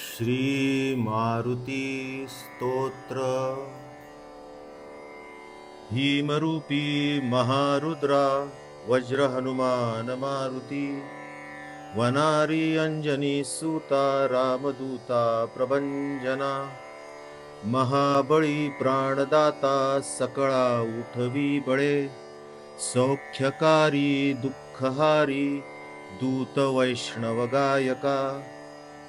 श्रीमारुतिस्तोत्र। भीमरूपी हीमरूपी महारुद्रा वज्रहनुमानमारुती वनारी अञ्जनीसूता रामदूता प्रभञ्जना महाबलीप्राणदाता सकळा उठवी बळे सौख्यकारी दुःखहारी दूतवैष्णवगायका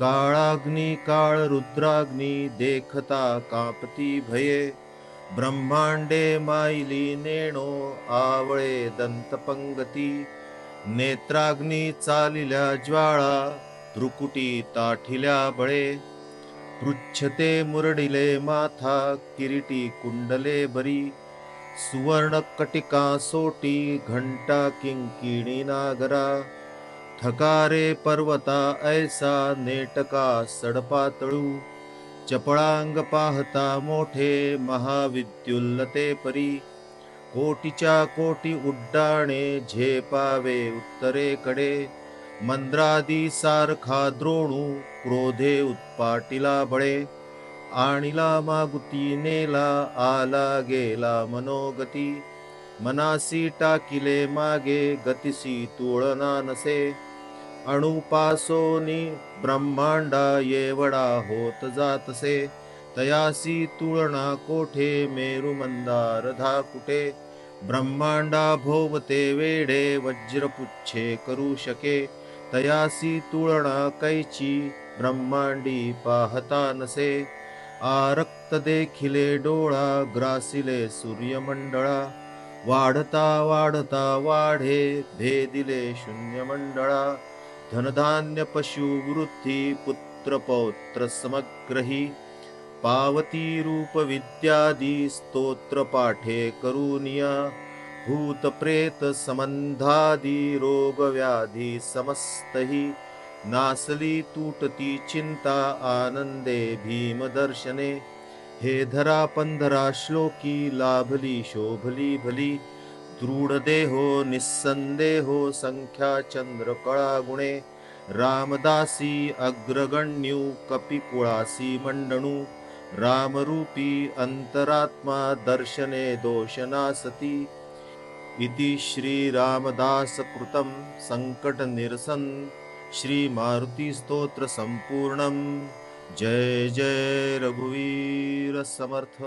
काळाग्नी काळ रुद्राग्नी देखता कापती भये। ब्रह्मांडे माईली नेणो आवळे दंतपंगती। नेत्राग्नी चालिल्या ज्वाळा त्रुकुटी ताठिल्या बळे। पृच्छते मुरडिले माथा किरीटी कुंडले बरी। सुवर्ण कटिका सोटी घंटा किंकिणी नागरा। थकारे पर्वता ऐसा नेटका सडपातळू चपळांग पाहता मोठे महाविद्युल्लते परी कोटीच्या कोटी उड्डाणे झेपावे उत्तरेकडे मंद्रादी सारखा द्रोणू क्रोधे उत्पाटिला बळे आणिला मागुती नेला आला गेला मनोगती मनासी टाकिले मागे गतिसी तुळना नसे अणुपासोनी ब्रह्मांडा येवडा होत जातसे. तयासी तुळना कोठे मेरु मंदार धाकुटे ब्रह्मांडा भोवते वेडे वज्रपुच्छे करू शके. तयासी तुळना कैची ब्रह्मांडी पाहता नसे. आरक्त देखिले डोळा ग्रासिले सूर्यमंडळा. वाढता वाढता वाढे भेदिले शून्य मंडळा धनधान्य पशु वृद्धी पुत्र पौत्र समग्रही. पावती रूप विद्यादी स्तोत्र पाठे करुनिया. भूत प्रेत संबंधादी रोग व्याधी समस्तही. नासली तुटती चिंता आनंदे भीम दर्शने. हे धरा पन्धरा श्लोकी लाभली लाभलिशोभली बलि दृढदेहो निस्सन्देहो सङ्ख्याचन्द्रकलागुणे रामदासी अग्रगण्यु कपिकुळासी मण्डणु रामरूपी अन्तरात्मा दर्शने दोषना सती इति श्रीरामदासकृतं सङ्कटनिरसन् श्रीमारुतिस्तोत्रसम्पूर्णम्। जय जय रघुवीर समर्थ।